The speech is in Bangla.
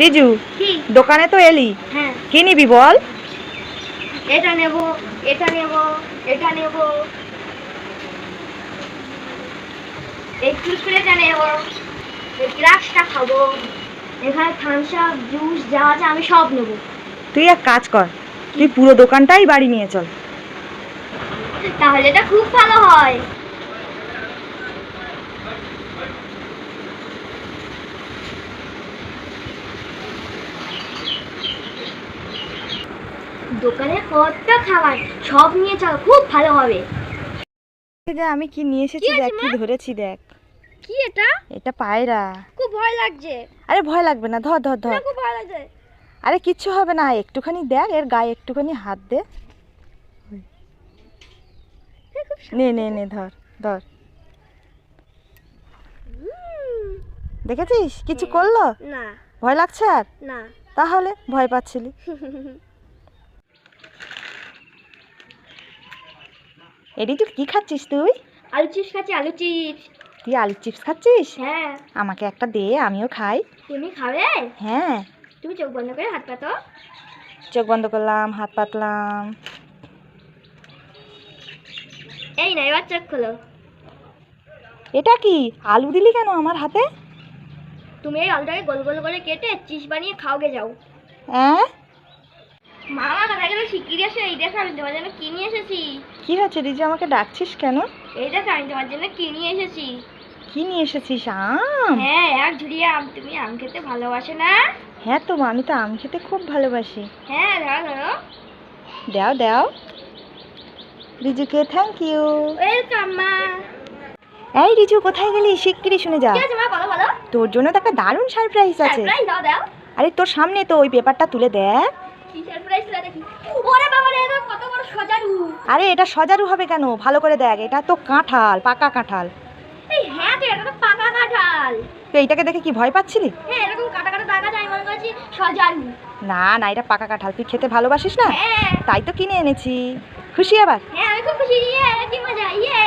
রিজু দোকানে তো এলি। হ্যাঁ। কি নিবি বল? এটা নেব এটা নেব এটা নেব। এই কুরকুরেটা নেব এই গ্লাসটা খাব এখানে থামস আপ জুস যা আছে আমি সব নেব। তুই এক কাজ কর তুই পুরো দোকানটাই বাড়ি নিয়ে চল। তাহলে এটা খুব ভালো হয়। দোকানে কত খাবার সব নিয়ে চল খুব ভালো হবে। আমি কি নিয়ে এসেছি দেখ কি ধরেছি দেখ। কি এটা? এটা পায়রা। খুব ভয় লাগছে। আরে ভয় লাগবে না ধর ধর ধর। খুব ভয় লাগছে। আরে কিচ্ছু হবে না একটুখানি দেখ এর গায়ে একটুখানি হাত দে। নে নে নে ধর ধর। দেখেছিস? কিছু করল? না। ভয় লাগছে আর? না। তাহলে ভয় পাচ্ছিলি। এডি তুই কি খাচ্ছিস তুই? আলু চিপস খাচ্ছি আলু চিপস। তুই আলু চিপস খাচ্ছিস? হ্যাঁ। আমাকে একটা দে আমিও খাই। তুমি খাবে? হ্যাঁ। তুমি চোখ বন্ধ করে হাত পাতো। চোখ বন্ধ করলাম হাত পাতলাম। এই না এবার চোখ খোলো। এটা কি? আলু দিলি কেন আমার হাতে? তুমি এই আলুটাকে গোল গোল করে কেটে চিপস বানিয়ে খাওগে যাও। হ্যাঁ মামা কথা গেলে শিগগিরি এই দেখো আমি তোমার জন্য কি নিয়ে এসেছি। কি হয়েছে রিজু আমাকে ডাকছিস কেন? এই দেখো আমি তোমার জন্য কি নিয়ে এসেছি। কি নিয়ে এসেছিস আম? হ্যাঁ এক ঝুড়িয়ে আম তুমি আম খেতে ভালোবাসো না? হ্যাঁ তো আমি তো আম খেতে খুব ভালোবাসি। হ্যাঁ ধরো ধরো। দাও দাও। রিজুকে থ্যাংক ইউ ওয়েলকাম মা। এই রিজু কোথায় গেলি? শিগগিরই শুনে যা। মা? বলো বলো। তোর জন্য তো একটা দারুণ সারপ্রাইজ আছে। সারপ্রাইজ দাও দাও। আরে তোর সামনে তো ওই পেপারটা তুলে দেখ। কি সারপ্রাইজ দেখি। আরে এটা সজারু হবে কেন? ভালো করে দেখ এটা তো কাঁঠাল পাকা কাঁঠাল। হ্যাঁ তো এইটাকে দেখে কি ভয় পাচ্ছিলি? হ্যাঁ না না এটা পাকা কাঁঠাল। তুই খেতে ভালোবাসিস না? হ্যাঁ। তাই তো কিনে এনেছি। খুশি আবার? হ্যাঁ আমি খুব খুশি ইয়ে কি মজা ইয়ে।